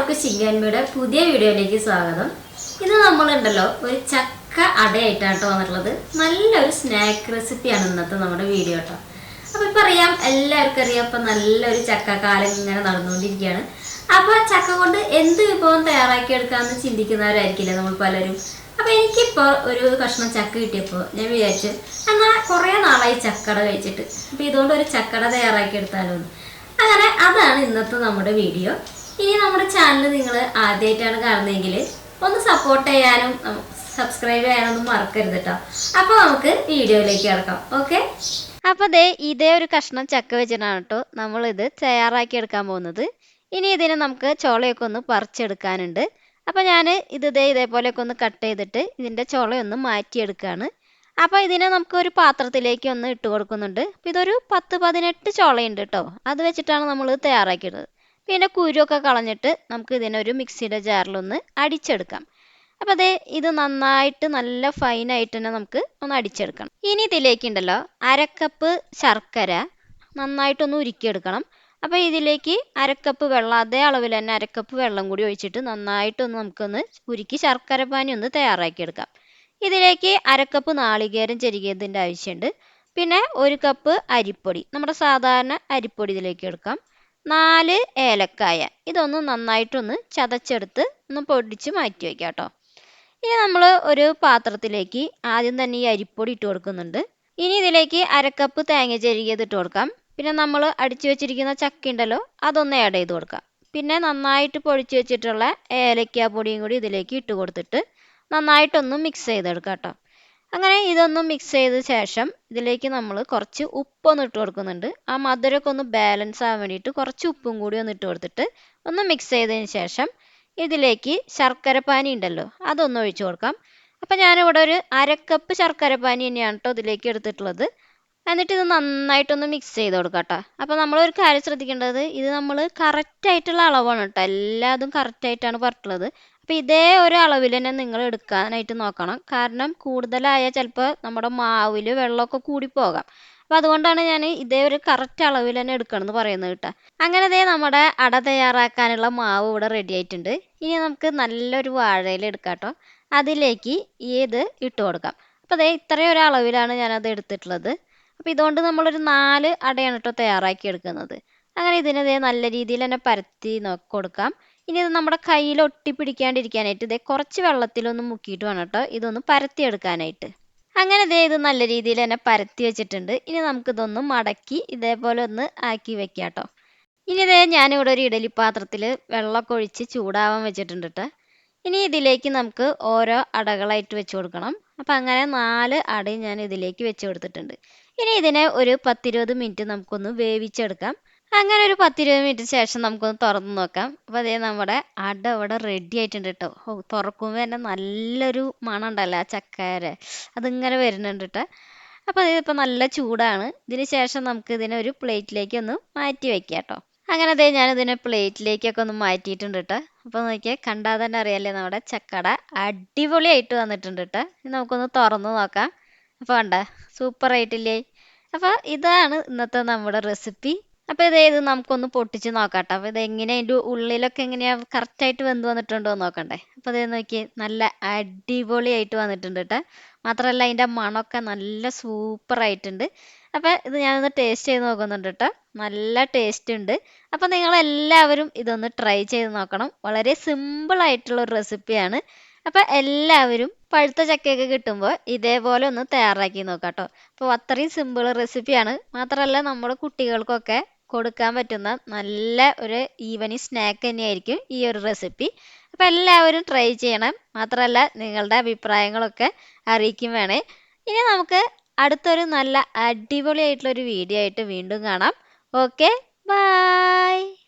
എല്ലാവർക്കും ശിങ്കാൻമിയുടെ പുതിയ വീഡിയോയിലേക്ക് സ്വാഗതം. ഇത് നമ്മളുണ്ടല്ലോ ഒരു ചക്ക അടയായിട്ടാണ് കേട്ടോ വന്നിട്ടുള്ളത്. നല്ലൊരു സ്നാക്ക് റെസിപ്പിയാണ് ഇന്നത്തെ നമ്മുടെ വീഡിയോ കേട്ടോ. അപ്പൊ ഇപ്പൊ അറിയാം എല്ലാവർക്കും അറിയാം ഇപ്പൊ നല്ലൊരു ചക്കക്കാലം ഇങ്ങനെ നടന്നുകൊണ്ടിരിക്കുകയാണ്. അപ്പൊ ചക്ക കൊണ്ട് എന്ത് വിഭവം തയ്യാറാക്കി എടുക്കാമെന്ന് ചിന്തിക്കുന്നവരായിരിക്കില്ല നമ്മൾ പലരും? അപ്പൊ എനിക്കിപ്പോ ഒരു കഷ്ണം ചക്ക കിട്ടിയപ്പോൾ ഞാൻ വിചാരിച്ചു എന്നാ കുറേ നാളായി ചക്കട കഴിച്ചിട്ട്. അപ്പൊ ഇതുകൊണ്ട് ഒരു ചക്കട തയ്യാറാക്കി എടുത്താലോ അങ്ങനെ അതാണ് ഇന്നത്തെ നമ്മുടെ വീഡിയോ. ഇനി നമ്മുടെ ചാനൽ നിങ്ങൾ ആദ്യമായിട്ടാണ് കാണുന്നതെങ്കിൽ ഒന്ന് സപ്പോർട്ട് ചെയ്യാനും സബ്സ്ക്രൈബ് ചെയ്യാനൊന്നും മറക്കരുത് കേട്ടോ അപ്പോൾ നമുക്ക് വീഡിയോയിലേക്ക് കിടക്കാം. ഓക്കെ അപ്പോൾ ദേ ഇതേ ഒരു കഷ്ണം ചക്ക വെച്ചിട്ടാണ് കേട്ടോ നമ്മളിത് തയ്യാറാക്കി എടുക്കാൻ പോകുന്നത്. ഇനി ഇതിനെ നമുക്ക് ചോളയൊക്കെ ഒന്ന് പറിച്ചെടുക്കാനുണ്ട്. അപ്പോൾ ഞാൻ ഇത് ദേ ഇതേപോലെയൊക്കെ ഒന്ന് കട്ട് ചെയ്തിട്ട് ഇതിന്റെ ചോളയൊന്ന് മാറ്റിയെടുക്കുകയാണ് അപ്പോൾ ഇതിനെ നമുക്ക് ഒരു പാത്രത്തിലേക്ക് ഒന്ന് ഇട്ട് കൊടുക്കുന്നുണ്ട്. ഇതൊരു പത്ത് പതിനെട്ട് ചോളയുണ്ട് കേട്ടോ അത് വെച്ചിട്ടാണ് നമ്മൾ തയ്യാറാക്കിയത്. പിന്നെ കുരുവൊക്കെ കളഞ്ഞിട്ട് നമുക്ക് ഇതിനൊരു മിക്സിയുടെ ജാറിലൊന്ന് അടിച്ചെടുക്കാം. അപ്പോൾ അതേ ഇത് നന്നായിട്ട് നല്ല ഫൈനായിട്ട് തന്നെ നമുക്ക് ഒന്ന് അടിച്ചെടുക്കണം. ഇനി ഇതിലേക്ക് ഉണ്ടല്ലോ അരക്കപ്പ് ശർക്കര നന്നായിട്ടൊന്ന് ഉരുക്കിയെടുക്കണം. അപ്പോൾ ഇതിലേക്ക് അരക്കപ്പ് വെള്ളം അതേ അളവിൽ തന്നെ അരക്കപ്പ് വെള്ളം കൂടി ഒഴിച്ചിട്ട് നന്നായിട്ടൊന്ന് നമുക്കൊന്ന് ഉരുക്കി ശർക്കര പാനി ഒന്ന് തയ്യാറാക്കിയെടുക്കാം. ഇതിലേക്ക് അരക്കപ്പ് നാളികേരം ചെരുകിയതിന്റെ ആവശ്യമുണ്ട്. പിന്നെ ഒരു കപ്പ് അരിപ്പൊടി നമ്മുടെ സാധാരണ അരിപ്പൊടി ഇതിലേക്ക് എടുക്കാം. നാല് ഏലക്കായ. ഇതൊന്ന് നന്നായിട്ടൊന്ന് ചതച്ചെടുത്ത് ഒന്ന് പൊടിച്ച് മാറ്റി വയ്ക്കാം കേട്ടോ ഇനി നമ്മൾ ഒരു പാത്രത്തിലേക്ക് ആദ്യം തന്നെ ഈ അരിപ്പൊടി ഇട്ട് കൊടുക്കുന്നുണ്ട്. ഇനി ഇതിലേക്ക് അരക്കപ്പ് തേങ്ങ ചെരുകിയത് ഇട്ട് കൊടുക്കാം. പിന്നെ നമ്മൾ അടിച്ചു വെച്ചിരിക്കുന്ന ചക്ക ഉണ്ടല്ലോ അതൊന്ന് ആഡ് ചെയ്ത് കൊടുക്കാം. പിന്നെ നന്നായിട്ട് പൊടിച്ചു വെച്ചിട്ടുള്ള ഏലക്കാ പൊടിയും കൂടി ഇതിലേക്ക് ഇട്ട് കൊടുത്തിട്ട് നന്നായിട്ടൊന്ന് മിക്സ് ചെയ്തെടുക്കാം കേട്ടോ. അങ്ങനെ ഇതൊന്ന് മിക്സ് ചെയ്ത ശേഷം ഇതിലേക്ക് നമ്മൾ കുറച്ച് ഉപ്പൊന്ന് ഇട്ട് കൊടുക്കുന്നുണ്ട്. ആ മധുരമൊക്കെ ഒന്ന് ബാലൻസ് ആവാൻ വേണ്ടിയിട്ട് കുറച്ച് ഉപ്പും കൂടി ഒന്ന് ഇട്ട് കൊടുത്തിട്ട് ഒന്ന് മിക്സ് ചെയ്തതിന് ശേഷം ഇതിലേക്ക് ശർക്കര പാനി ഉണ്ടല്ലോ അതൊന്ന് ഒഴിച്ചു കൊടുക്കാം. അപ്പം ഞാനിവിടെ ഒരു അരക്കപ്പ് ശർക്കര പാനി തന്നെയാണ് കേട്ടോ ഇതിലേക്ക് എടുത്തിട്ടുള്ളത്. എന്നിട്ട് ഇത് നന്നായിട്ടൊന്ന് മിക്സ് ചെയ്ത് കൊടുക്കാം കേട്ടോ അപ്പോൾ നമ്മളൊരു കാര്യം ശ്രദ്ധിക്കേണ്ടത് ഇത് നമ്മൾ കറക്റ്റായിട്ടുള്ള അളവാണ് കേട്ടോ എല്ലാതും കറക്റ്റായിട്ടാണ് പറഞ്ഞിട്ടുള്ളത്. അപ്പോൾ ഇതേ ഒരു അളവിൽ തന്നെ നിങ്ങൾ എടുക്കാനായിട്ട് നോക്കണം. കാരണം കൂടുതലായ ചിലപ്പോൾ നമ്മുടെ മാവിൽ വെള്ളമൊക്കെ കൂടിപ്പോകാം അപ്പോൾ അതുകൊണ്ടാണ് ഞാൻ ഇതേ ഒരു കറക്റ്റ് അളവിൽ തന്നെ എടുക്കണം എന്ന് പറയുന്നത് കേട്ടോ. അങ്ങനെ ഇതേ നമ്മുടെ അട തയ്യാറാക്കാനുള്ള മാവ് ഇവിടെ റെഡി ആയിട്ടുണ്ട്. ഇനി നമുക്ക് നല്ലൊരു വാഴയില എടുക്കാം കേട്ടോ. അതിലേക്ക് ഇത് ഇട്ട് കൊടുക്കാം. അപ്പോൾ അതേ ഇത്രയും ഒരു അളവിലാണ് ഞാനത് എടുത്തിട്ടുള്ളത്. അപ്പോൾ ഇതുകൊണ്ട് നമ്മളൊരു നാല് അടയാണ് കേട്ടോ തയ്യാറാക്കി എടുക്കുന്നത്. അങ്ങനെ ഇതിനെ നല്ല രീതിയിൽ തന്നെ പരത്തി കൊടുക്കാം. ഇനി ഇത് നമ്മുടെ കയ്യിൽ ഒട്ടി പിടിക്കാണ്ടിരിക്കാനായിട്ട് ഇതേ കുറച്ച് വെള്ളത്തിലൊന്ന് മുക്കിയിട്ട് വേണം കേട്ടോ. ഇതൊന്ന് പരത്തിയെടുക്കാനായിട്ട്. അങ്ങനെ ഇതേ ഇത് നല്ല രീതിയിൽ തന്നെ പരത്തി വെച്ചിട്ടുണ്ട്. ഇനി നമുക്കിതൊന്ന് മടക്കി ഇതേപോലെ ഒന്ന് ആക്കി വെക്കാം കേട്ടോ. ഇനി ഇതേ ഞാനിവിടെ ഒരു ഇഡലി പാത്രത്തിൽ വെള്ളമൊക്കെ ഒഴിച്ച് ചൂടാവാൻ വെച്ചിട്ടുണ്ട് കേട്ടോ. ഇനി ഇതിലേക്ക് നമുക്ക് ഓരോ അടകളായിട്ട് വെച്ച് കൊടുക്കണം. അപ്പം അങ്ങനെ നാല് അടയും ഞാൻ ഇതിലേക്ക് വെച്ച് കൊടുത്തിട്ടുണ്ട്. ഇനി ഇതിനെ ഒരു പത്തിരുപത് മിനിറ്റ് നമുക്കൊന്ന് വേവിച്ചെടുക്കാം. അങ്ങനെ ഒരു പത്തിരുപത് മിനിറ്റ് ശേഷം നമുക്കൊന്ന് തുറന്ന് നോക്കാം. അപ്പോൾ അതേ നമ്മുടെ അട ഇവിടെ റെഡി ആയിട്ടുണ്ട് കേട്ടോ. ഓ തുറക്കുമ്പോൾ തന്നെ നല്ലൊരു മണം ഉണ്ടല്ലോ ആ ചക്കര അതിങ്ങനെ വരുന്നുണ്ട് കേട്ടോ. അപ്പോൾ ഇപ്പൊ നല്ല ചൂടാണ്. ഇതിന് ശേഷം നമുക്ക് ഇതിനെ ഒരു പ്ലേറ്റിലേക്ക് ഒന്ന് മാറ്റി വെക്കാം കേട്ടോ. അങ്ങനെ അതേ ഞാൻ ഇതിനെ പ്ലേറ്റിലേക്കൊക്കെ ഒന്ന് മാറ്റിയിട്ടുണ്ട് കേട്ടോ. അപ്പോൾ നോക്കിയാൽ കണ്ടാൽ തന്നെ അറിയാലേ നമ്മുടെ ചക്കട അടിപൊളിയായിട്ട് വന്നിട്ടുണ്ട് കേട്ടോ. നമുക്കൊന്ന് തുറന്ന് നോക്കാം. അപ്പോൾ കണ്ട സൂപ്പർ ആയിട്ടില്ലേ? അപ്പോൾ ഇതാണ് ഇന്നത്തെ നമ്മുടെ റെസിപ്പി അപ്പോൾ ഇത് ഇത് നമുക്കൊന്ന് പൊട്ടിച്ച് നോക്കാട്ടോ. അപ്പൊ ഇത് എങ്ങനെ അതിന്റെ ഉള്ളിലൊക്കെ എങ്ങനെയാ കറക്റ്റ് ആയിട്ട് വെന്ത് വന്നിട്ടുണ്ടോ എന്ന് നോക്കണ്ടേ. അപ്പൊ ഇത് നോക്കി നല്ല അടിപൊളിയായിട്ട് വന്നിട്ടുണ്ട് കേട്ടോ മാത്രമല്ല അതിന്റെ മണമൊക്കെ നല്ല സൂപ്പർ ആയിട്ടുണ്ട്. അപ്പോൾ ഇത് ഞാനൊന്ന് ടേസ്റ്റ് ചെയ്ത് നോക്കുന്നുണ്ട് കേട്ടോ നല്ല ടേസ്റ്റ് ഉണ്ട്. അപ്പോൾ നിങ്ങളെല്ലാവരും ഇതൊന്ന് ട്രൈ ചെയ്ത് നോക്കണം. വളരെ സിമ്പിൾ ആയിട്ടുള്ള ഒരു റെസിപ്പിയാണ് അപ്പോൾ എല്ലാവരും പഴുത്ത ചക്കയൊക്കെ കിട്ടുമ്പോൾ ഇതേപോലെ ഒന്ന് തയ്യാറാക്കി നോക്കാം കേട്ടോ അപ്പോൾ അത്രയും സിമ്പിൾ റെസിപ്പിയാണ് മാത്രമല്ല നമ്മുടെ കുട്ടികൾക്കൊക്കെ കൊടുക്കാൻ പറ്റുന്ന നല്ല ഒരു ഈവനിങ് സ്നാക്ക് തന്നെയായിരിക്കും ഈ ഒരു റെസിപ്പി അപ്പം എല്ലാവരും ട്രൈ ചെയ്യണം. മാത്രമല്ല നിങ്ങളുടെ അഭിപ്രായങ്ങളൊക്കെ അറിയിക്കും വേണേ. ഇനി നമുക്ക് അടുത്തൊരു നല്ല അടിപൊളിയായിട്ടുള്ള ഒരു വീഡിയോ ആയിട്ട് വീണ്ടും കാണാം. Okay bye